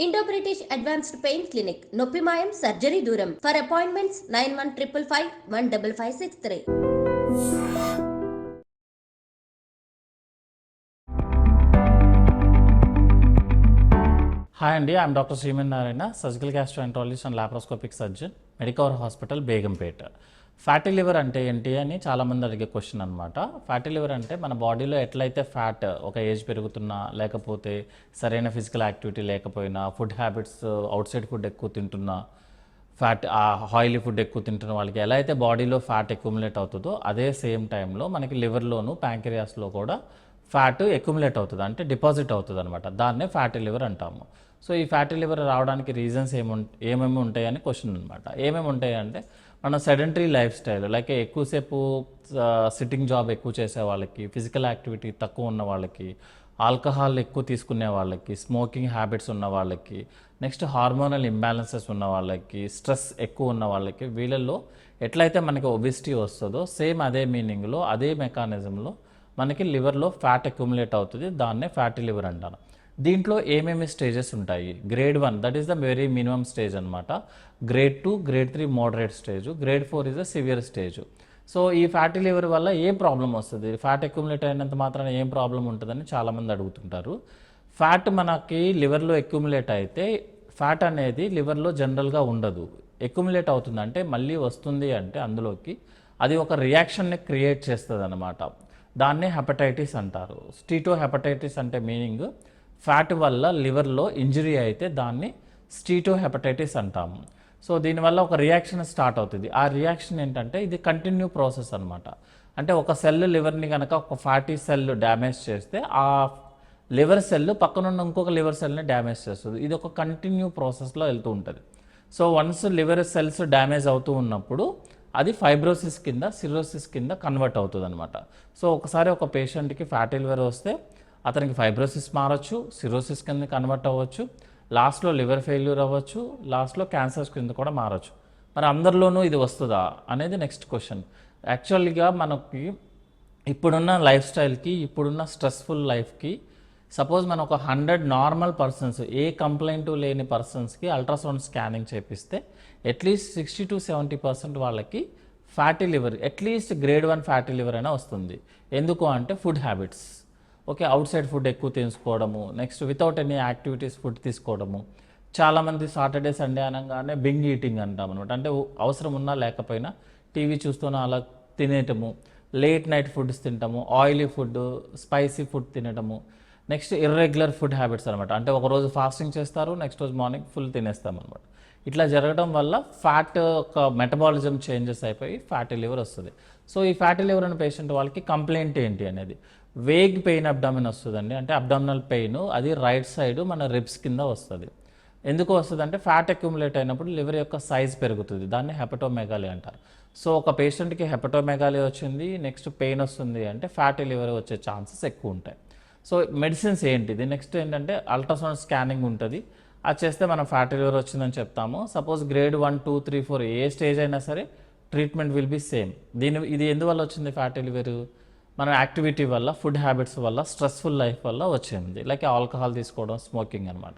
Indo British advanced pain clinic నొప్పి మాయం surgery దూరం for appointments nine one triple five one double five six three hi అండి I'm doctor Sriman Narayana surgical gastroenterologist and laparoscopic surgeon Medicover hospital Begumpet fatty liver అంటే ఏంటి అని చాలామంది అడిగే question అనమాట ఫ్యాటీ లివర్ అంటే మన బాడీలో ఎట్లయితే ఫ్యాట్ ఒక ఏజ్ పెరుగుతున్నా లేకపోతే సరైన ఫిజికల్ యాక్టివిటీ లేకపోయినా food habits outside food ఎక్కువ తింటున్నా ఫ్యాట్ ఆయిలీ ఫుడ్ ఎక్కువ తింటున్న వాళ్ళకి ఎలా అయితే బాడీలో ఫ్యాట్ ఎక్యుములేట్ అవుతుందో అదే సేమ్ టైంలో మనకి లివర్లోను ప్యాంక్రియాస్లో కూడా ఫ్యాట్ ఎక్యుములేట్ అవుతుంది. అంటే డిపాజిట్ అవుతుంది అనమాట దాన్నే ఫ్యాటీ లివర్ అంటాము. సో ఈ ఫ్యాటీ లివర్ రావడానికి రీజన్స్ ఏమి ఏమేమి ఉంటాయని క్వశ్చన్ అనమాట ఏమేమి ఉంటాయి అండ్ మన సెడెంటరీ లైఫ్ స్టైల్ లైక్ ఎక్కువసేపు సిట్టింగ్ జాబ్ ఎక్కువ చేసే వాళ్ళకి ఫిజికల్ యాక్టివిటీ తక్కువ ఉన్న వాళ్ళకి ఆల్కహాల్ ఎక్కువ తీసుకునే వాళ్ళకి స్మోకింగ్ హ్యాబిట్స్ ఉన్న వాళ్ళకి నెక్స్ట్ హార్మోనల్ ఇంబ్యాలెన్సెస్ ఉన్న వాళ్ళకి స్ట్రెస్ ఎక్కువ ఉన్న వాళ్ళకి వీళ్ళల్లో ఎట్లయితే మనకి ఒబిసిటీ వస్తుందో సేమ్ అదే మీనింగ్లో అదే మెకానిజంలో మనకి లివర్లో ఫ్యాట్ అక్యుములేట్ అవుతుంది దాన్నే ఫ్యాటీ లివర్ అంటారు. దీంట్లో ఏమేమి స్టేజెస్ ఉంటాయి? Grade one that is the very minimum stage అనమాట grade two grade three moderate stage grade four is the severe stage so ఈ ఫ్యాటీ లివర్ వల్ల ఏం ప్రాబ్లం వస్తుంది? ఫ్యాట్ అక్యుములేట్ అయినంత మాత్రాన ఏం ప్రాబ్లం ఉంటుందని చాలామంది అడుగుతుంటారు. ఫ్యాట్ మనకి లివర్లో అక్యుములేట్ అయితే ఫ్యాట్ అనేది లివర్లో జనరల్గా ఉండదు. అక్యుములేట్ అవుతుంది అంటే మళ్ళీ వస్తుంది అంటే అందులోకి అది ఒక రియాక్షన్ని క్రియేట్ చేస్తుంది అనమాట దాన్నే హెపటైటిస్ అంటారు. స్టీటో హెపటైటిస్ అంటే మీనింగ్ ఫ్యాట్ వల్ల లివర్లో ఇంజరీ అయితే దాన్ని స్టీటో హెపటైటిస్ అంటాము. సో దీనివల్ల ఒక రియాక్షన్ స్టార్ట్ అవుతుంది. ఆ రియాక్షన్ ఏంటంటే ఇది కంటిన్యూ ప్రాసెస్ అనమాట అంటే ఒక సెల్ లివర్ని కనుక ఒక ఫ్యాటీ సెల్ డ్యామేజ్ చేస్తే ఆ లివర్ సెల్ పక్కనున్న ఇంకొక లివర్ సెల్ని డ్యామేజ్ చేస్తుంది. ఇది ఒక కంటిన్యూ ప్రాసెస్లో వెళ్తూ ఉంటుంది. So once liver cells damage అవుతూ ఉన్నప్పుడు అది ఫైబ్రోసిస్ కింద సిరోసిస్ కింద కన్వర్ట్ అవుతుంది అనమాట సో ఒకసారి ఒక పేషెంట్కి ఫ్యాటీ లివర్ వస్తే అతనికి ఫైబ్రోసిస్ మారచ్చు సిరోసిస్ కింద కన్వర్ట్ అవ్వచ్చు లాస్ట్లో లివర్ ఫెయిల్యూర్ అవ్వచ్చు లాస్ట్లో క్యాన్సర్స్ కింద కూడా మారచ్చు. మరి అందరిలోనూ ఇది వస్తుందా అనేది నెక్స్ట్ క్వశ్చన్. యాక్చువల్గా మనకి ఇప్పుడున్న లైఫ్ స్టైల్కి ఇప్పుడున్న స్ట్రెస్ఫుల్ లైఫ్కి సపోజ్ మనం ఒక హండ్రెడ్ నార్మల్ పర్సన్స్ ఏ కంప్లైంట్ లేని పర్సన్స్కి అల్ట్రాసౌండ్ స్కానింగ్ చేపిస్తే at least sixty to seventy percent వాళ్ళకి fatty liver at least grade one fatty liver అయినా వస్తుంది. ఎందుకు అంటే food habits. Okay outside food ఎక్కువ తీసుకోవడము next without any activities food తీసుకోవడము. చాలామంది సాటర్డే సండే అనగానే బింగ్ ఈటింగ్ అంటాం అనమాట అంటే అవసరం ఉన్నా లేకపోయినా టీవీ చూస్తూనే అలా తినేయటము లేట్ నైట్ ఫుడ్స్ తింటాము oily food spicy food తినటము next irregular food habits అనమాట అంటే ఒకరోజు ఫాస్టింగ్ చేస్తారు నెక్స్ట్ రోజు మార్నింగ్ ఫుల్ తినేస్తాం అనమాట ఇట్లా జరగడం వల్ల ఫ్యాట్ ఒక మెటబాలిజం చేంజెస్ అయిపోయి ఫ్యాటీ లివర్ వస్తుంది. సో ఈ ఫ్యాటీ లివర్ అనే పేషెంట్ వాళ్ళకి కంప్లైంట్ ఏంటి అనేది? వేగ్ పెయిన్ అబ్డామిన్ వస్తుందండి. అంటే అబ్డామినల్ పెయిన్ అది రైట్ సైడ్ మన రిబ్స్ కింద వస్తుంది. ఎందుకు వస్తుంది అంటే ఫ్యాట్ అక్యుములేట్ అయినప్పుడు లివర్ యొక్క సైజ్ పెరుగుతుంది. దాన్ని హెపటోమెగాలి అంటారు. సో ఒక పేషెంట్కి హెపటోమెగాలి వచ్చింది నెక్స్ట్ పెయిన్ వస్తుంది అంటే ఫ్యాటీ లివర్ వచ్చే ఛాన్సెస్ ఎక్కువ ఉంటాయి. సో మెడిసిన్స్ ఏంటిది? నెక్స్ట్ ఏంటంటే అల్ట్రాసౌండ్ స్కానింగ్ ఉంటుంది. అది చేస్తే మనం ఫ్యాటీ లివర్ వచ్చిందని చెప్తాము. Suppose grade one two three four ఏ స్టేజ్ అయినా సరే ట్రీట్మెంట్ విల్ బి సేమ్. దీని ఇది ఎందువల్ల వచ్చింది ఫ్యాటీ లివర్? మన యాక్టివిటీ వల్ల ఫుడ్ హ్యాబిట్స్ వల్ల స్ట్రెస్ఫుల్ లైఫ్ వల్ల వచ్చింది లైక్ ఆల్కహాల్ తీసుకోవడం స్మోకింగ్ అనమాట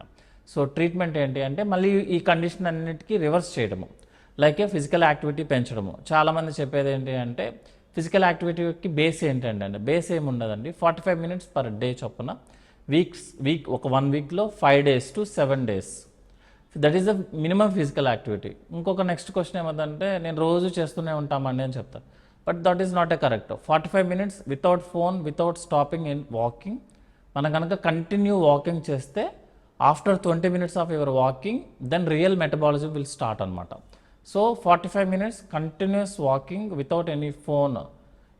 సో ట్రీట్మెంట్ ఏంటి అంటే మళ్ళీ ఈ కండిషన్ అన్నిటికీ రివర్స్ చేయడము. లైక్ ఫిజికల్ యాక్టివిటీ పెంచడము. చాలామంది చెప్పేది ఏంటి అంటే ఫిజికల్ యాక్టివిటీకి బేస్ ఏంటంటే అండి బేస్ ఏముండదండి? Forty five minutes per day చొప్పున వీక్స్ వీక్ ఒక వన్ వీక్లో five days to seven days. That is the minimum physical activity. ఇంకొక నెక్స్ట్ క్వశ్చన్ ఏమంటే నేను రోజు చేస్తూనే ఉంటామండి అని చెప్తాను but that is not a correct forty five minutes without phone without stopping in walking మనం కనుక కంటిన్యూ వాకింగ్ చేస్తే after twenty minutes of your walking then real metabolism will start అనమాట so forty five minutes continuous walking without any phone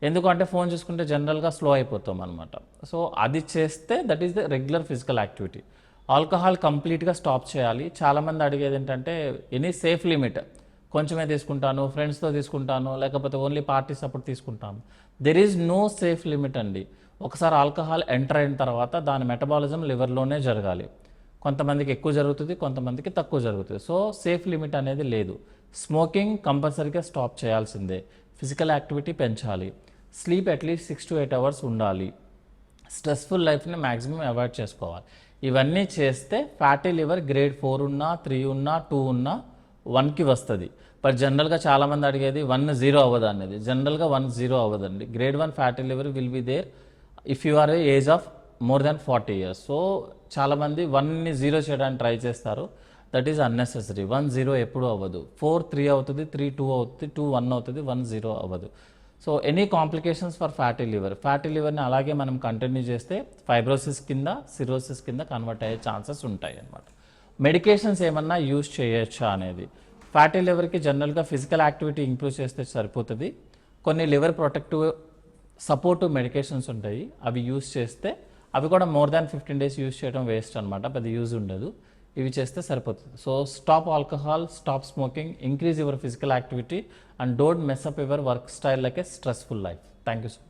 ఎందుకంటే phone చూసుకుంటే జనరల్గా slow అయిపోతాం అనమాట so అది చేస్తే that is the regular physical activity alcohol కంప్లీట్గా స్టాప్ చేయాలి. చాలామంది అడిగేది ఏంటంటే ఎనీ సేఫ్ లిమిట్ కొంచెమే తీసుకుంటాను ఫ్రెండ్స్తో తీసుకుంటాను లేకపోతే ఓన్లీ పార్టీ సపోర్ట్ తీసుకుంటాను. There is no safe limit అండి. ఒకసారి ఆల్కహాల్ ఎంటర్ అయిన తర్వాత దాని మెటబాలిజం లివర్లోనే జరగాలి. కొంతమందికి ఎక్కువ జరుగుతుంది కొంతమందికి తక్కువ జరుగుతుంది. సో సేఫ్ లిమిట్ అనేది లేదు. స్మోకింగ్ కంపల్సరీగా స్టాప్ చేయాల్సిందే. ఫిజికల్ యాక్టివిటీ పెంచాలి. Sleep at least six to eight hours ఉండాలి. స్ట్రెస్ఫుల్ లైఫ్ని మ్యాక్సిమం అవాయిడ్ చేసుకోవాలి. ఇవన్నీ చేస్తే ఫ్యాటీ లివర్ గ్రేడ్ ఫోర్ ఉన్నా త్రీ ఉన్నా టూ ఉన్నా వన్కి వస్తుంది. బట్ జనరల్గా చాలామంది అడిగేది వన్ జీరో అవ్వదు అనేది. జనరల్గా వన్ జీరో అవ్వదండి. Grade one fatty liver will be there if you are age of more than forty years. So చాలామంది వన్ని జీరో చేయడానికి ట్రై చేస్తారు. That is unnecessary. One zero ఎప్పుడు అవ్వదు. ఫోర్ త్రీ అవుతుంది త్రీ టూ అవుతుంది టూ వన్ అవుతుంది వన్ జీరో అవ్వదు. So any complications for fatty liver. Fatty లివర్ని అలాగే మనం కంటిన్యూ చేస్తే ఫైబ్రోసిస్ కింద సిరోసిస్ కింద కన్వర్ట్ అయ్యే ఛాన్సెస్ ఉంటాయి అన్నమాట మెడికేషన్స్ ఏమన్నా యూజ్ చేయొచ్చా అనేది? ఫ్యాటీ లివర్కి జనరల్గా ఫిజికల్ యాక్టివిటీ ఇంప్రూవ్ చేస్తే సరిపోతుంది. కొన్ని లివర్ ప్రొటెక్టివ్ సపోర్టివ్ మెడికేషన్స్ ఉంటాయి. అవి యూజ్ చేస్తే అవి కూడా more than fifteen days use చేయడం వేస్ట్ అనమాట పెద్ద యూజ్ ఉండదు. ఇవి చేస్తే సరిపోతుంది. So stop alcohol stop smoking increase your physical activity and don't mess up your work style like a stressful life. Thank you so